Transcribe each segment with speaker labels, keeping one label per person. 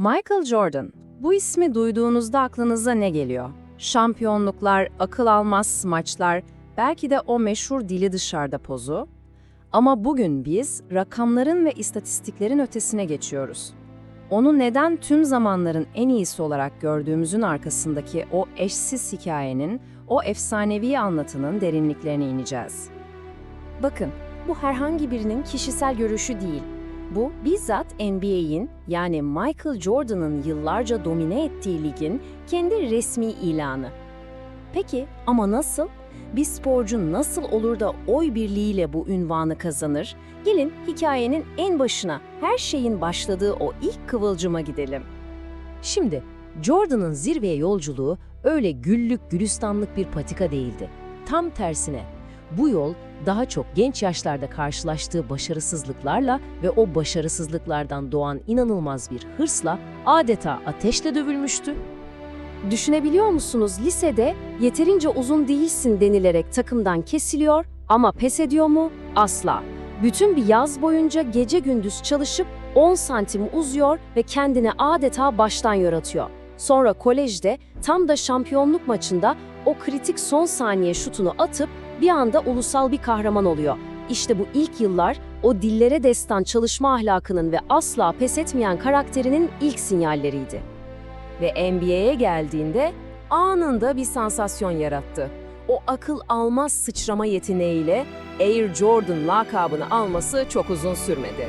Speaker 1: Michael Jordan. Bu ismi duyduğunuzda aklınıza ne geliyor? Şampiyonluklar, akıl almaz smaçlar, belki de o meşhur dili dışarıda pozu. Ama bugün biz rakamların ve istatistiklerin ötesine geçiyoruz. Onu neden tüm zamanların en iyisi olarak gördüğümüzün arkasındaki o eşsiz hikayenin, o efsanevi anlatının derinliklerine ineceğiz.
Speaker 2: Bakın, bu herhangi birinin kişisel görüşü değil. Bu bizzat NBA'in yani Michael Jordan'ın yıllarca domine ettiği ligin kendi resmi ilanı. Peki ama nasıl? Bir sporcu nasıl olur da oy birliğiyle bu ünvanı kazanır? Gelin hikayenin en başına, her şeyin başladığı o ilk kıvılcıma gidelim.
Speaker 3: Şimdi Jordan'ın zirveye yolculuğu öyle güllük gülistanlık bir patika değildi. Tam tersine bu yol daha çok genç yaşlarda karşılaştığı başarısızlıklarla ve o başarısızlıklardan doğan inanılmaz bir hırsla adeta ateşle dövülmüştü.
Speaker 2: Düşünebiliyor musunuz lisede yeterince uzun değilsin denilerek takımdan kesiliyor ama pes ediyor mu? Asla. Bütün bir yaz boyunca gece gündüz çalışıp 10 santim uzuyor ve kendini adeta baştan yaratıyor. Sonra kolejde tam da şampiyonluk maçında o kritik son saniye şutunu atıp bir anda ulusal bir kahraman oluyor. İşte bu ilk yıllar o dillere destan çalışma ahlakının ve asla pes etmeyen karakterinin ilk sinyalleriydi ve NBA'ye geldiğinde anında bir sansasyon yarattı. O akıl almaz sıçrama yeteneğiyle Air Jordan lakabını alması çok uzun sürmedi.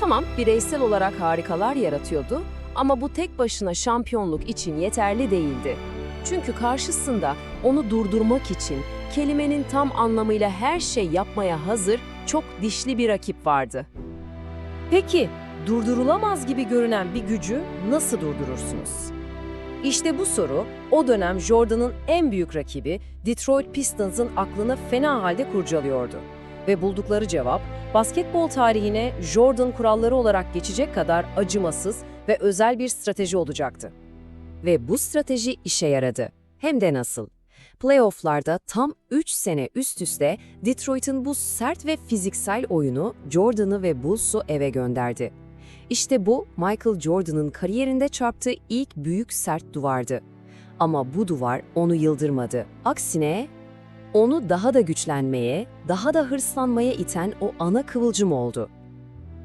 Speaker 2: Tamam, bireysel olarak harikalar yaratıyordu ama bu tek başına şampiyonluk için yeterli değildi. Çünkü karşısında onu durdurmak için kelimenin tam anlamıyla her şey yapmaya hazır çok dişli bir rakip vardı. Peki, durdurulamaz gibi görünen bir gücü nasıl durdurursunuz? İşte bu soru o dönem Jordan'ın en büyük rakibi Detroit Pistons'ın aklını fena halde kurcalıyordu. Ve buldukları cevap basketbol tarihine Jordan kuralları olarak geçecek kadar acımasız ve özel bir strateji olacaktı. Ve bu strateji işe yaradı. Hem de nasıl? Playoff'larda tam 3 sene üst üste Detroit'in bu sert ve fiziksel oyunu Jordan'ı ve Bulls'u eve gönderdi. İşte bu Michael Jordan'ın kariyerinde çarptığı ilk büyük sert duvardı. Ama bu duvar onu yıldırmadı. Aksine onu daha da güçlenmeye, daha da hırslanmaya iten o ana kıvılcım oldu.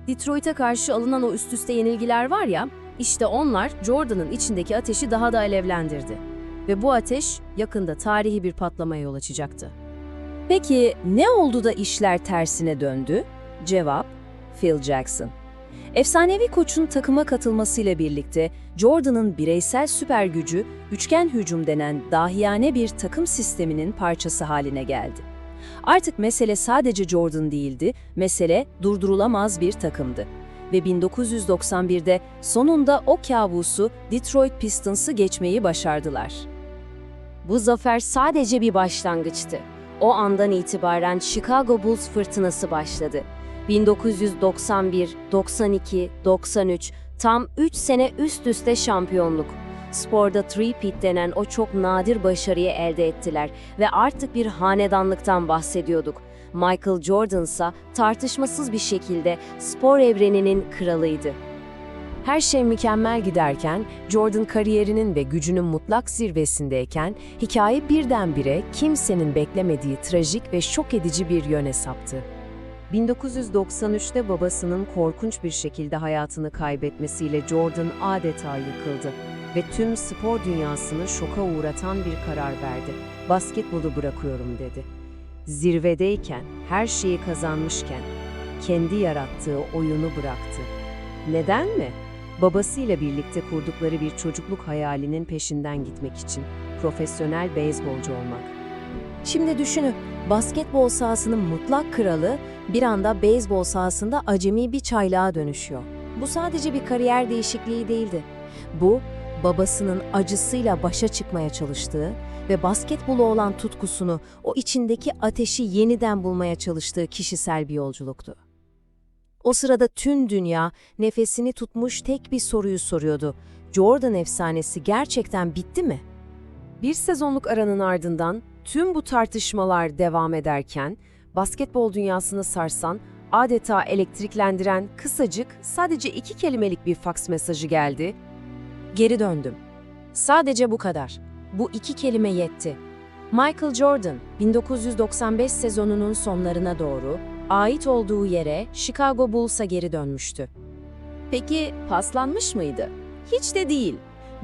Speaker 2: Detroit'e karşı alınan o üst üste yenilgiler var ya, işte onlar Jordan'ın içindeki ateşi daha da alevlendirdi. Ve bu ateş yakında tarihi bir patlamaya yol açacaktı. Peki ne oldu da işler tersine döndü? Cevap, Phil Jackson. Efsanevi koçun takıma katılmasıyla birlikte Jordan'ın bireysel süper gücü üçgen hücum denen dahiyane bir takım sisteminin parçası haline geldi. Artık mesele sadece Jordan değildi, mesele durdurulamaz bir takımdı. Ve 1991'de sonunda o kabusu Detroit Pistons'ı geçmeyi başardılar. Bu zafer sadece bir başlangıçtı. O andan itibaren Chicago Bulls fırtınası başladı. 1991, 92, 93 tam 3 sene üst üste şampiyonluk. Sporda three-peat denen o çok nadir başarıyı elde ettiler ve artık bir hanedanlıktan bahsediyorduk. Michael Jordan ise tartışmasız bir şekilde spor evreninin kralıydı. Her şey mükemmel giderken, Jordan kariyerinin ve gücünün mutlak zirvesindeyken, hikaye birdenbire kimsenin beklemediği trajik ve şok edici bir yöne saptı. 1993'te babasının korkunç bir şekilde hayatını kaybetmesiyle Jordan adeta yıkıldı ve tüm spor dünyasını şoka uğratan bir karar verdi. Basketbolu bırakıyorum dedi. Zirvedeyken, her şeyi kazanmışken, kendi yarattığı oyunu bıraktı. Neden mi? Babasıyla birlikte kurdukları bir çocukluk hayalinin peşinden gitmek için, profesyonel beyzbolcu olmak. Şimdi düşünün, basketbol sahasının mutlak kralı bir anda beyzbol sahasında acemi bir çaylağa dönüşüyor. Bu sadece bir kariyer değişikliği değildi. Bu, babasının acısıyla başa çıkmaya çalıştığı ve basketbolu olan tutkusunu, o içindeki ateşi yeniden bulmaya çalıştığı kişisel bir yolculuktu. O sırada tüm dünya nefesini tutmuş tek bir soruyu soruyordu. Jordan efsanesi gerçekten bitti mi? Bir sezonluk aranın ardından tüm bu tartışmalar devam ederken basketbol dünyasını sarsan adeta elektriklendiren kısacık, sadece iki kelimelik bir faks mesajı geldi. Geri döndüm. Sadece bu kadar. Bu iki kelime yetti. Michael Jordan, 1995 sezonunun sonlarına doğru, ait olduğu yere Chicago Bulls'a geri dönmüştü.
Speaker 1: Peki paslanmış mıydı? Hiç de değil.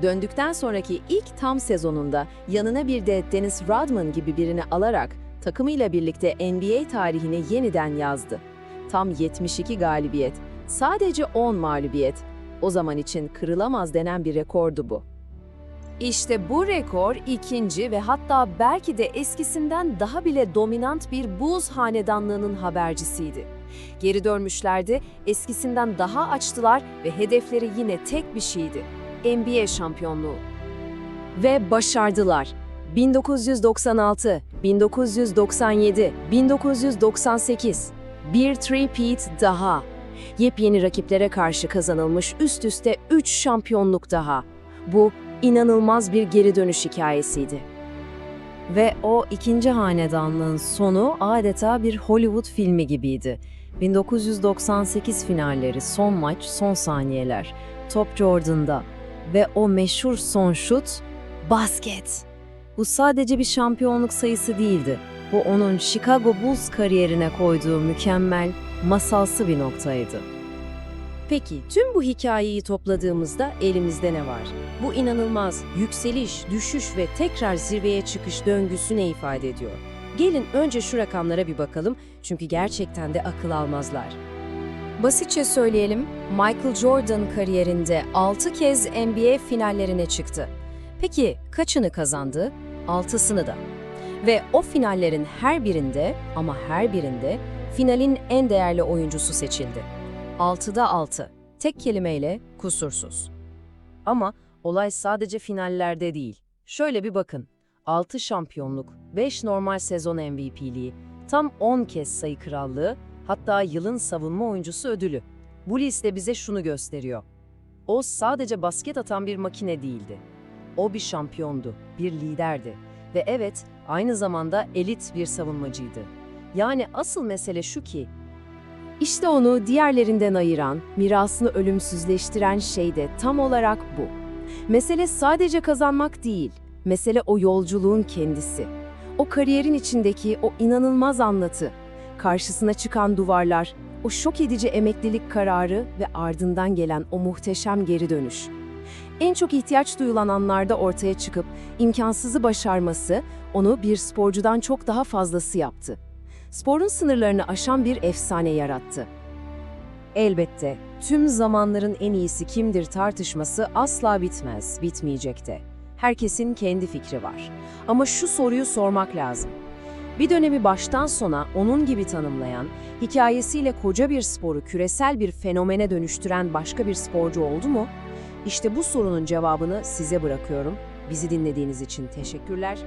Speaker 1: Döndükten sonraki ilk tam sezonunda yanına bir de Dennis Rodman gibi birini alarak takımıyla birlikte NBA tarihine yeniden yazdı. Tam 72 galibiyet, sadece 10 mağlubiyet. O zaman için kırılamaz denen bir rekordu bu.
Speaker 2: İşte bu rekor ikinci ve hatta belki de eskisinden daha bile dominant bir buz hanedanlığının habercisiydi. Geri dönmüşlerdi, eskisinden daha açtılar ve hedefleri yine tek bir şeydi. NBA şampiyonluğu. Ve başardılar. 1996, 1997, 1998. Bir three-peat daha. Yepyeni rakiplere karşı kazanılmış üst üste 3 şampiyonluk daha. Bu inanılmaz bir geri dönüş hikayesiydi. Ve o ikinci hanedanlığın sonu adeta bir Hollywood filmi gibiydi. 1998 finalleri, son maç, son saniyeler. Top Jordan'da ve o meşhur son şut, basket. Bu sadece bir şampiyonluk sayısı değildi. Bu onun Chicago Bulls kariyerine koyduğu mükemmel, masalsı bir noktaydı. Peki tüm bu hikayeyi topladığımızda elimizde ne var? Bu inanılmaz yükseliş, düşüş ve tekrar zirveye çıkış döngüsü ne ifade ediyor? Gelin önce şu rakamlara bir bakalım çünkü gerçekten de akıl almazlar. Basitçe söyleyelim, Michael Jordan kariyerinde 6 kez NBA finallerine çıktı. Peki kaçını kazandı? 6'sını da. Ve o finallerin her birinde ama her birinde finalin en değerli oyuncusu seçildi. 6'da 6. Tek kelimeyle kusursuz. Ama olay sadece finallerde değil. Şöyle bir bakın. 6 şampiyonluk, 5 normal sezon MVP'liği, tam 10 kez sayı krallığı, hatta yılın savunma oyuncusu ödülü. Bu liste bize şunu gösteriyor. O sadece basket atan bir makine değildi. O bir şampiyondu, bir liderdi ve evet aynı zamanda elit bir savunmacıydı. Yani asıl mesele şu ki işte onu diğerlerinden ayıran, mirasını ölümsüzleştiren şey de tam olarak bu. Mesele sadece kazanmak değil, mesele o yolculuğun kendisi. O kariyerin içindeki o inanılmaz anlatı, karşısına çıkan duvarlar, o şok edici emeklilik kararı ve ardından gelen o muhteşem geri dönüş. En çok ihtiyaç duyulan anlarda ortaya çıkıp imkansızı başarması onu bir sporcudan çok daha fazlası yaptı sporun sınırlarını aşan bir efsane yarattı. Elbette tüm zamanların en iyisi kimdir tartışması asla bitmez, bitmeyecek de. Herkesin kendi fikri var. Ama şu soruyu sormak lazım. Bir dönemi baştan sona onun gibi tanımlayan, hikayesiyle koca bir sporu küresel bir fenomene dönüştüren başka bir sporcu oldu mu? İşte bu sorunun cevabını size bırakıyorum. Bizi dinlediğiniz için teşekkürler.